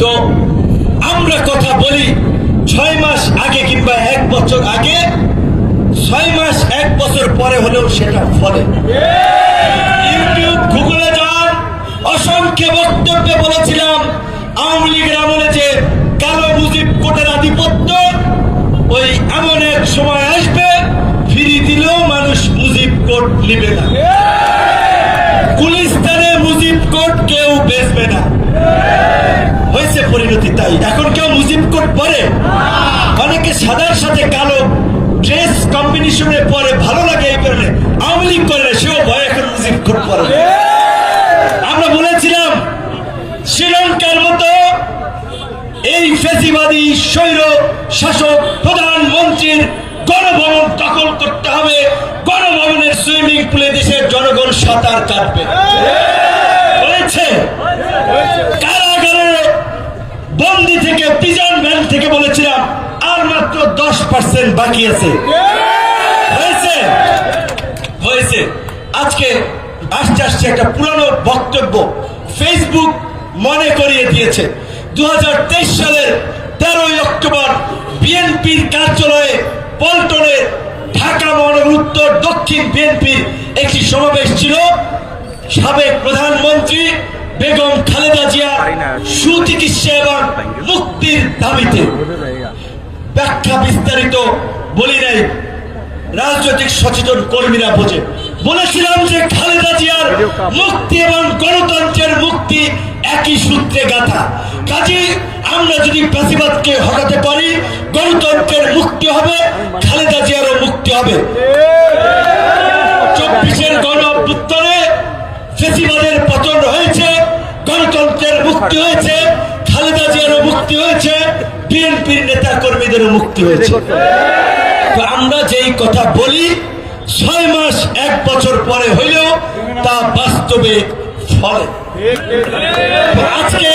তো আমরা কথা বলি ছয় মাস আগে কিংবা এক বছর আগে, ছয় মাস এক বছর পরে হলেও সেটা ফলে। ইউটিউব, গুগলে যান, অসংখ্য বক্তব্যে বলেছিলাম, আওয়ামী লীগের আমলে যে কালো মুজিব কোটের আধিপত্য, ওই এমন এক সময় আসবে ফিরি দিলেও মানুষ মুজিব কোট নিবে না। পরে অনেকে সাদার সাথে কালো ড্রেস কম্বিনেশনে পরে ভালো লাগে এই কারণে আওয়ামী লীগ করে না, সেও ভয় এখন মুজিব পরে। আমরা বলেছিলাম শ্রীলঙ্কার মতো এই ফেসিবাদী স্বৈর শাসক প্রধানমন্ত্রীর গণভবন দখল করতে হবে। গণভবনের সুইমিং পুলে দেশের জনগণ সাঁতার কাটবে। বলেছিলাম, আর মাত্র দশ পার্সেন্ট বাকি আছে। হয়েছে? হয়েছে। আজকে আসতে আসছে একটা পুরানো বক্তব্য। ফেসবুক মনে করিয়ে দিয়েছে। দু হাজার তেইশ সালের তেরোই অক্টোবর বিএনপির কার্যালয়ে পল্টনে ঢাকা মহানগর উত্তর দক্ষিণ বিএনপির একটি সমাবেশ ছিল। সাবেক প্রধানমন্ত্রী বেগম খালেদা জিয়া সুচিকিৎসা এবং মুক্তির দাবিতে ব্যাখ্যা বিস্তারিত বলি নাই। রাজনৈতিক সচেতন কর্মীরা বোঝে। বলেছিলাম যে খালেদা জিয়ার মুক্তি এবং গণতন্ত্রের মুক্তি একই সূত্রে গাথা। কাজে আমরা যদি প্রাসিবাদকে হটাতে পারি গণতন্ত্রের মুক্তি হবে খালেদা জিয়ারও মুক্তি হবে। চব্বিশের গণ অভ্যুত্থানে ফেসিবাদের পতন হয়েছে গণতন্ত্রের মুক্তি হয়েছে, খালেদা জিয়ারও মুক্তি হয়েছে, বিএনপির নেতা কর্মীদেরও মুক্তি হয়েছে। তো আমরা যেই কথা বলি, ছয় মাস, এক বছর পরে হইলেও তা বাস্তবে ফলে। আজকে